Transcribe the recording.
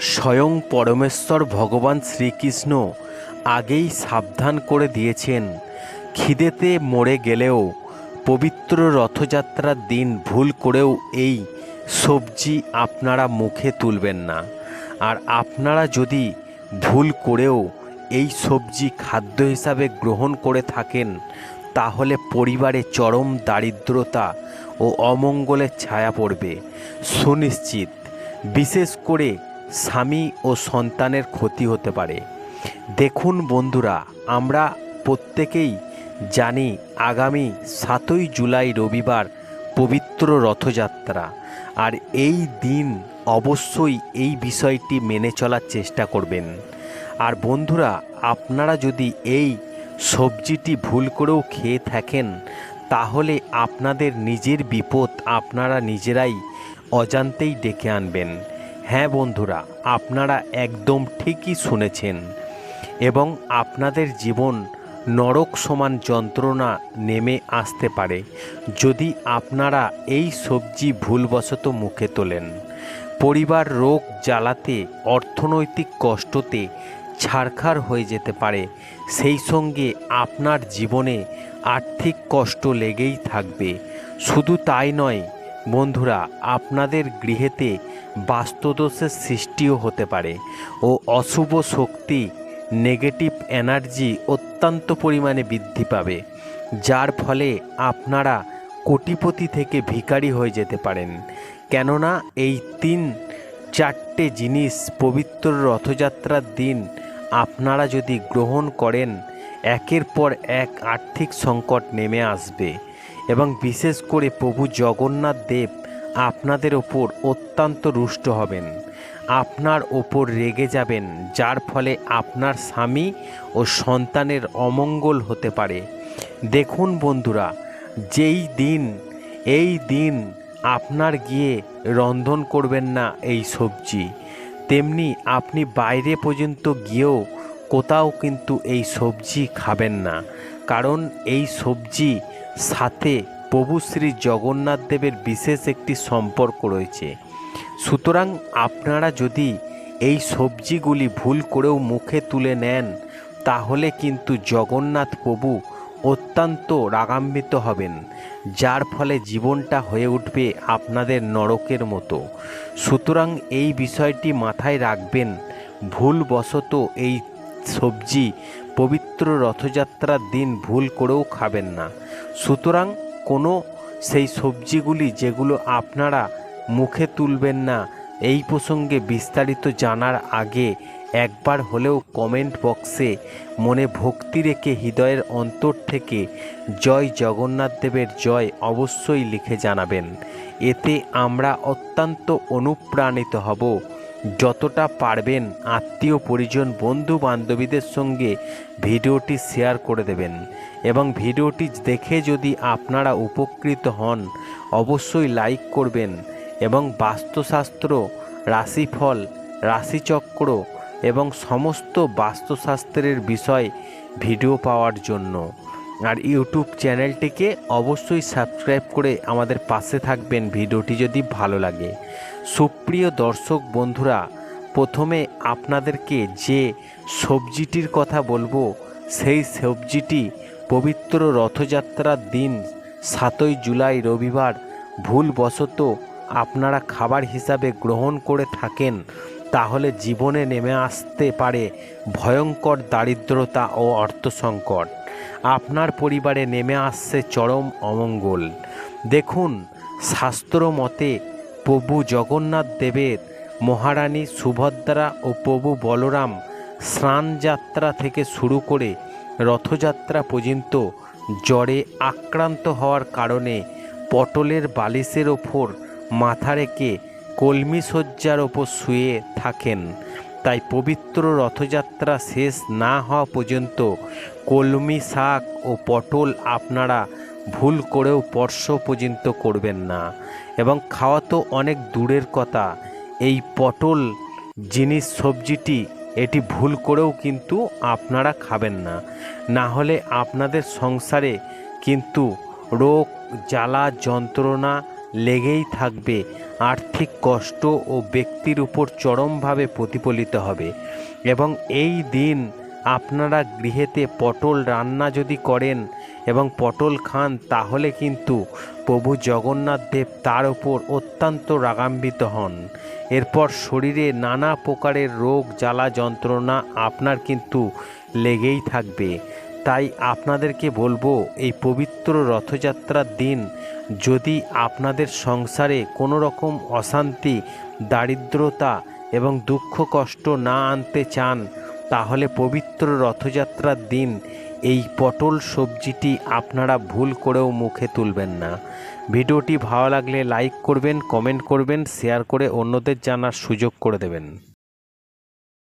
স্বয়ং পরমেশ্বর ভগবান শ্রীকৃষ্ণ আগেই সাবধান করে দিয়েছেন। খিদেতে মরে গেলেও, পবিত্র রথযাত্রার দিন ভুল করেও এই সবজি আপনারা মুখে তুলবেন না। আর আপনারা যদি ভুল করেও এই সবজি খাদ্য হিসাবে গ্রহণ করে থাকেন, তাহলে পরিবারে চরম দারিদ্রতা ও অমঙ্গলের ছায়া পড়বে। সুনিশ্চিত, বিশেষ করে স্বামী ও সন্তানের ক্ষতি হতে পারে। দেখুন বন্ধুরা, আমরা প্রত্যেকেই জানি আগামী সাতই জুলাই রবিবার পবিত্র রথযাত্রা। আর এই দিন অবশ্যই এই বিষয়টি মেনে চলার চেষ্টা করবেন। আর বন্ধুরা, আপনারা যদি এই সবজিটি ভুল করেও খেয়ে থাকেন, তাহলে আপনাদের নিজের বিপদ আপনারা নিজেরাই অজান্তেই ডেকে আনবেন। হ্যাঁ বন্ধুরা, আপনারা একদম ঠিকই শুনেছেন এবং আপনাদের জীবন নরক সমান যন্ত্রণা নেমে আসতে পারে যদি আপনারা এই সবজি ভুলবশত মুখে তোলেন। পরিবার রোগ জ্বালাতে, অর্থনৈতিক কষ্টতে ছাড়খাড় হয়ে যেতে পারে, সেই সঙ্গে আপনার জীবনে আর্থিক কষ্ট লেগেই থাকবে। শুধু তাই নয় বন্ধুরা, আপনাদের গৃহেতে বাস্তুদোষের সৃষ্টিও হতে পারে ও অশুভ শক্তি নেগেটিভ এনার্জি অত্যন্ত পরিমাণে বৃদ্ধি পাবে, যার ফলে আপনারা কোটিপতি থেকে ভিখারি হয়ে যেতে পারেন। কেননা, এই তিন, চারটে জিনিস পবিত্র রথযাত্রার দিন আপনারা যদি গ্রহণ করেন, একের পর এক আর্থিক সংকট নেমে আসবে। এবং বিশেষ করে প্রভু জগন্নাথ দেব আপনাদের ওপর অত্যন্ত রুষ্ট হবেন। আপনার ওপর রেগে যাবেন, যার ফলে আপনার স্বামী ও সন্তানের অমঙ্গল হতে পারে। দেখুন বন্ধুরা, যেই দিন, এই দিন আপনার গিয়ে রন্ধন করবেন না এই সবজি। তেমনি আপনি বাইরে পর্যন্ত গিয়েও কোথাও কিন্তু এই সবজি খাবেন না। কারণ এই সবজি সাথে প্রভু শ্রী জগন্নাথ দেবের বিশেষ একটি সম্পর্ক রয়েছে। সুতরাং আপনারা যদি এই সবজিগুলি ভুল করেও মুখে তুলে নেন, তাহলে কিন্তু জগন্নাথ প্রভু অত্যন্ত রাগান্বিত হবেন, যার ফলে জীবনটা হয়ে উঠবে আপনাদের নরকের মতো। সুতরাং এই বিষয়টি মাথায় রাখবেন, ভুলবশত এই সবজি পবিত্র রথযাত্রার দিন ভুল করেও খাবেন না। সুতরাং কোনো সেই সবজিগুলি যেগুলো আপনারা মুখে তুলবেন না, এই প্রসঙ্গে বিস্তারিত জানার আগে একবার হলেও কমেন্ট বক্সে মনে ভক্তি রেখে হৃদয়ের অন্তর থেকে জয় জগন্নাথ দেবের জয় অবশ্যই লিখে জানাবেন। এতে আমরা অত্যন্ত অনুপ্রাণিত হব। যতটা পারবেন আত্মীয়, পরিজন, বন্ধু বান্ধবীদের সঙ্গে ভিডিওটি শেয়ার করে দেবেন। এবং ভিডিওটি দেখে যদি আপনারা উপকৃত হন, অবশ্যই লাইক করবেন এবং বাস্তুশাস্ত্র, রাশিফল, রাশিচক্র এবং সমস্ত বাস্তুশাস্ত্রের বিষয় ভিডিও পাওয়ার জন্য। আর ইউটিউব চ্যানেলটিকে অবশ্যই সাবস্ক্রাইব করে আমাদের পাশে থাকবেন। ভিডিওটি যদি ভালো লাগে। সুপ্রিয় দর্শক বন্ধুরা, প্রথমে আপনাদেরকে যে সবজিটির কথা বলব, সেই সবজিটি পবিত্র রথযাত্রার দিন সাতই জুলাই রবিবার ভুলবশত আপনারা খাবার হিসাবে গ্রহণ করে থাকেন, তাহলে জীবনে নেমে আসতে পারে ভয়ঙ্কর দারিদ্রতা ও অর্থ সংকট আপনার পরিবারে নেমে আসছে চরম অমঙ্গল। দেখুন, শাস্ত্র মতে প্রভু জগন্নাথ দেবের মহারানী সুভদ্রা ও প্রভু বলরাম স্নানযাত্রা থেকে শুরু করে রথযাত্রা পর্যন্ত জ্বরে আক্রান্ত হওয়ার কারণে পটলের বালিশের ওপর মাথা রেখে কলমি শয্যার ওপর শুয়ে থাকেন। তাই পবিত্র রথযাত্রা শেষ না হওয়া পর্যন্ত কলমি শাক ও পটল আপনারা ভুল করেও স্পর্শ পর্যন্ত করবেন না। এবং খাওয়া তো অনেক দূরের কথা। এই পটল জিনিস সবজিটি, এটি ভুল করেও কিন্তু আপনারা খাবেন না। না হলে আপনাদের সংসারে কিন্তু রোগ, জ্বালা, যন্ত্রণা লেগেই থাকবে। আর্থিক কষ্ট ও ব্যক্তির উপর চরমভাবে প্রতিফলিত হবে। এবং এই দিন আপনারা গৃহেতে পটল রান্না যদি করেন এবং পটল খান, তাহলে কিন্তু প্রভু জগন্নাথ দেব তার ওপর অত্যন্ত রাগান্বিত হন। এরপর শরীরে নানা প্রকারের রোগ, জ্বালা, যন্ত্রণা আপনার কিন্তু লেগেই থাকবে। তাই আপনাদেরকে বলব, এই পবিত্র রথযাত্রার দিন যদি আপনাদের সংসারে কোনো রকম অশান্তি, দারিদ্রতা এবং দুঃখ কষ্ট না আনতে চান তাহলে পবিত্র রথযাত্রার দিন এই পটল সবজিটি আপনারা ভুল করেও মুখে তুলবেন না। ভিডিওটি ভালো লাগলে লাইক করবেন, কমেন্ট করবেন, শেয়ার করে অন্যদের জানার সুযোগ করে দেবেন।